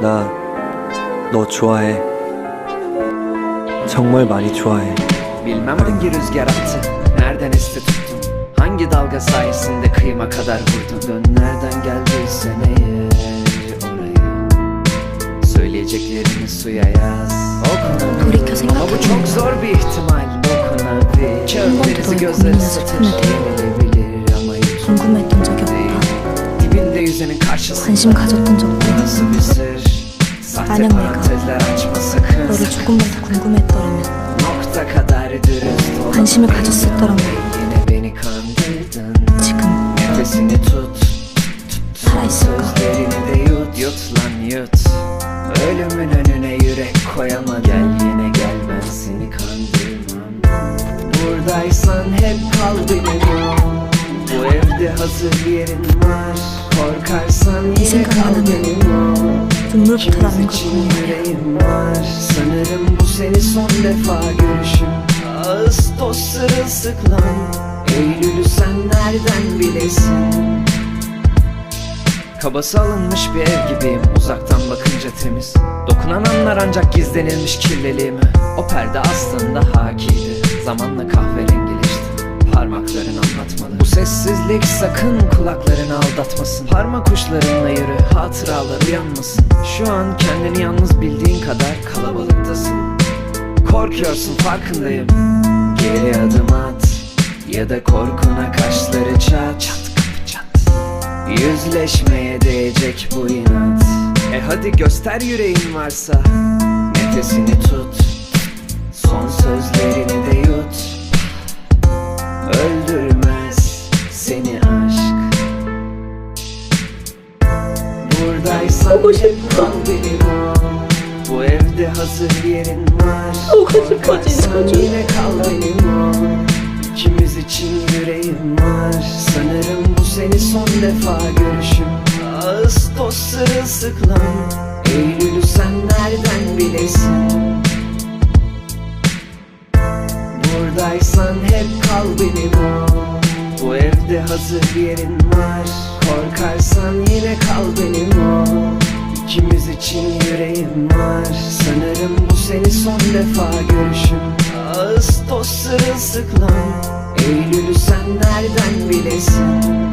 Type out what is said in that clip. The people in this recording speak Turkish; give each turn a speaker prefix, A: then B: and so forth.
A: 나 너 좋아해. 정말 많이 좋아해.
B: Bilmem hangi rüzgar attı Nereden esti tuttun Hangi dalga sayesinde kıyıma kadar vurdun Dön nereden geldiysen eğer oraya Söyleyeceklerini suya yaz Okuna
C: 돌이켜
B: Ama bu çok zor bir ihtimal Dokunabil Kağıt
C: 번도
B: denizi
C: 너의
B: gözleri
C: 고민을
B: satır
C: 스푼에 대요.
B: Yenilebilir ama yutulur
C: 궁금했던 적이
B: değil
C: 없다.
B: Dibinde yüzenin karşısında
C: 관심 가졌던 적도
B: Nasıl bir sır Sahte
C: Annem 내가
B: parantezler açma sakın
C: 너를 조금만 더 궁금했더라면
B: Nokta kadar dürüst ol
C: 관심을 가졌었더라면
B: Yine beni kandırdın
C: 지금
B: Nefesini tut
C: 살아있을까?
B: Sözlerini de yut Yut lan yut Ölümün önüne yürek koyama Gel yine gel ben seni kandırmam Buradaysan hep kal benim ol Bu evde hazır yerin var Korkarsan yine
C: 생각만
B: kal
C: 하면
B: benim ol
C: Aklımda tutan
B: yüreğim var. Sanırım bu seni son defa görüşüm. Ağustos sırılsıklam. Eylül'ü sen nereden bilesin? Kabası alınmış bir ev gibiyim. Uzaktan bakınca temiz. Dokunan anlar ancak gizlenilmiş kirliliğime. O perde aslında hakiydi. Zamanla kahveri Parmakların anlatmalı. Bu sessizlik sakın kulaklarını aldatmasın. Parmak uçlarınla yürü hatıralar uyanmasın Şu an kendini yalnız bildiğin kadar kalabalıktasın. Korkuyorsun farkındayım. Geri adım at Ya da korkuna kaşları çat. Çat kapı çat. Yüzleşmeye değecek bu inat. E hadi göster yüreğin varsa. Nefesini tut seni aşk. Buradaysan hep kal benim Bu evde hazır yerin var. Korkarsan yine kal benim ol İkimiz için yüreğim var. Sanırım bu seni son defa görüşüm. Ağustos sırılsıklam. Eylül'ü sen nereden bilesin hazır yerin var. Korkarsan yine kal benim ol İkimiz için yüreğim var. Sanırım bu seni son defa görüşüm. Ağız toz sırılsıklam. Eylül'ü sen nereden bilesin?